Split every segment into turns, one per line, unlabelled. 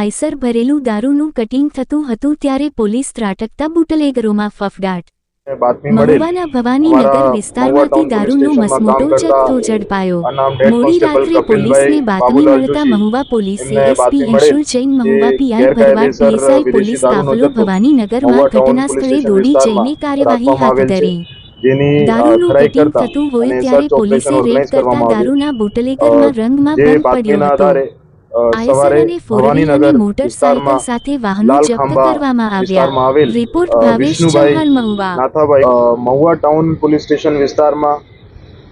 કાયસર ભરેલું દારૂનું કટિંગ થતું હતું ત્યારે પોલીસ ત્રાટકતા બુટલેગરોમાં ફફડાટ. મહુવાના ભવાનીનગર વિસ્તારમાંથી દારૂનો મસમોટો જથ્થો ઝડપાયો. મોડી રાત્રે પોલીસને બાતમી મળતા મહુવા પોલીસે SP Anshul Jain Mahuva PI Bharwad PSI police કાફલો ભવાનીનગરમાં ઘટના સ્થળે દોડી જઈને કાર્યવાહી હાથ ધરી. દારૂનું કટિંગ થતું હોય ત્યારે પોલીસે રેડ કરતા દારૂના બુટલેગરમાં રંગમાં ભર પડ્યો હતો.
સવારે
અને ફોર વ્હીલ અને
ભવાનીનગર
મોટરસાયકલ સાથે વાહનો જપ્ત કરવામાં આવ્યા. Report Bhavesh Chauhan Mahuva.
Nathabhai Mahuva town police station વિસ્તારમાં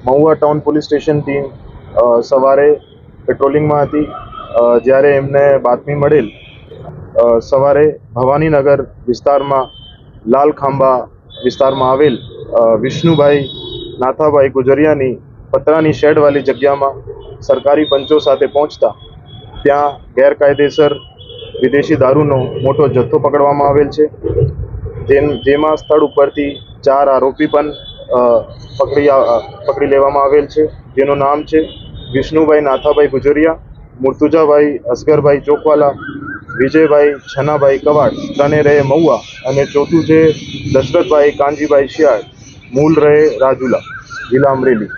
Mahuva town police station team સવારે પેટ્રોલિંગમાં હતી. જ્યારે એમને બાતમી મળેલ સવારે ભવાનીનગર વિસ્તારમાં લાલ ખાંભા વિસ્તારમાં આવેલ વિષ્ણુભાઈ નાથાભાઈ ગુજરિયાની પતરાની શેડવાળી જગ્યામાં સરકારી પંચો સાથે પહોંચતા ત્યાં ગેરકાયદેસર વિદેશી દારૂનો મોટો જથ્થો પકડવામાં આવેલ છે. જેમ સ્થળ ઉપરથી ચાર આરોપી પણ પકડી પકડી લેવામાં આવેલ છે. જેનું નામ છે વિષ્ણુભાઈ નાથાભાઈ ગુજરિયા મુર્તુજાભાઈ અસગરભાઈ ચોકવાલા વિજયભાઈ છનાભાઈ કવાડ ત્રણે રહે મહુવા અને ચોથું છે દશરથભાઈ કાનજીભાઈ શિયાળ મૂળ રહે રાજુલા, જિલ્લા અમરેલી.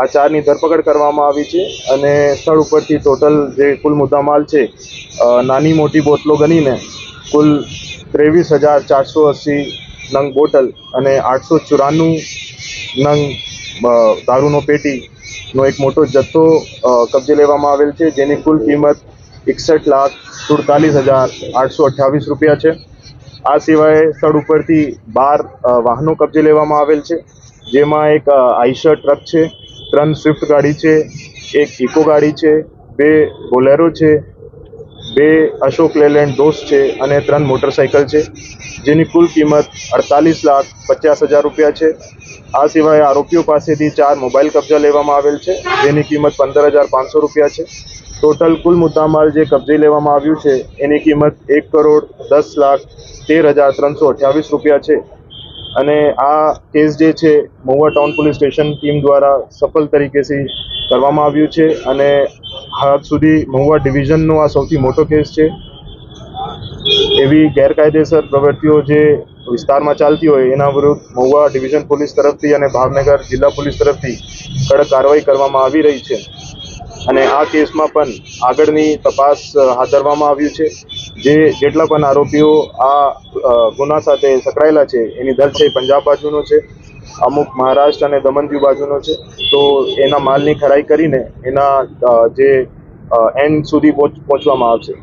આ ચારની ધરપકડ કરવામાં આવી છે અને સ્થળ ઉપરથી ટોટલ જે કુલ મુદ્દામાલ છે નાની મોટી બોટલો ગણીને કુલ ત્રેવીસ હજાર ચારસો અસી નંગ બોટલ અને આઠસો ચોરાણું નંગ દારૂનો પેટીનો એક મોટો જથ્થો કબજે લેવામાં આવેલ છે, જેની કુલ કિંમત એકસઠ લાખ સુડતાલીસ હજાર આઠસો અઠ્યાવીસ રૂપિયા છે. આ સિવાય સ્થળ ઉપરથી બાર વાહનો કબજે લેવામાં આવેલ છે, જેમાં એક આઈશર ટ્રક છે ત્રણ સ્વિફ્ટ ગાડી છે, એક ઇકો ગાડી છે, બે બોલેરો છે, બે અશોક લેલેન્ડ દોસ્ત છે અને ત્રણ મોટરસાઇકલ છે, જેની કુલ કિંમત અડતાલીસ લાખ પચાસ હજાર રૂપિયા છે. આ સિવાય આરોપીઓ પાસેથી ચાર મોબાઈલ કબજા લેવામાં આવેલ છે, જેની કિંમત પંદર હજાર પાંચસો રૂપિયા છે. ટોટલ કુલ મુદ્દામાલ જે કબજે લેવામાં આવ્યું છે, એની કિંમત એક કરોડ દસ લાખ તેર હજાર ત્રણસો અઠ્યાવીસ રૂપિયા છે. અને આ કેસ જે છે, Mahuva town police station team દ્વારા સફળ તરીકેથી કરવામાં આવ્યું છે અને હાલ સુધી મહુવા ડિવિઝનનો આ સૌથી મોટો કેસ છે. એવી ગેરકાયદેસર પ્રવૃત્તિઓ જે વિસ્તારમાં ચાલતી હોય, એના વિરુદ્ધ મહુવા ડિવિઝન પોલીસ તરફથી અને ભાવનગર જિલ્લા પોલીસ તરફથી કડક કાર્યવાહી કરવામાં આવી રહી છે. અને આ કેસમાં પણ આગળની તપાસ હાથ ધરવામાં આવ્યું છે. જે જેટલા પણ આરોપીઓ આ ગુના સાથે સંકળાયેલા છે, એની દર છે પંજાબ બાજુનો છે, અમુક મહારાષ્ટ્ર અને દમણ બાજુનો છે. તો એના માલની ખરાઈ કરીને એના જે એન્ડ સુધી પહોંચ- પહોંચવામાં આવશે.